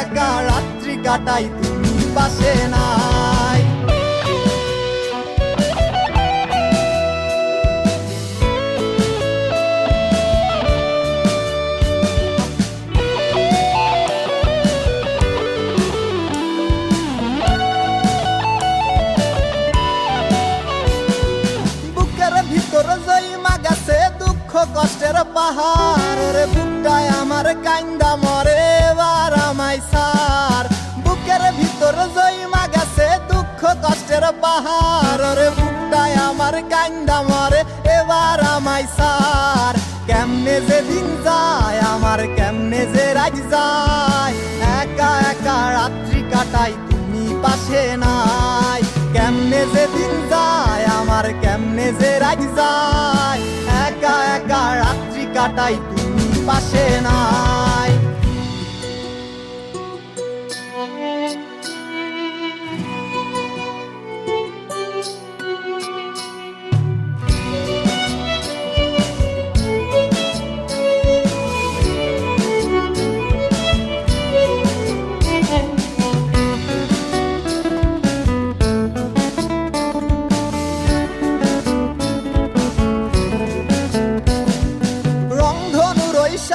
একা রাত্রি কাটাই তুমি পাশে নাই। ভিতর জইমা গেছে দুঃখ কষ্টের পাহাড় এবার আমায় সার। কেমনে যে দিন যায়, আমার কেমনে যে রাজ যায়। একা একা রাত্রি কাটাই, তুমি পাশে নাই। কেমনে যে দিন যায়, আমার কেমনে যে রাজ যায়। একা একা রাত্রি কাটাই, তুমি পাশে নাই।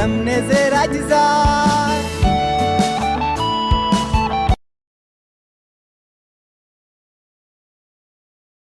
কেমনে যে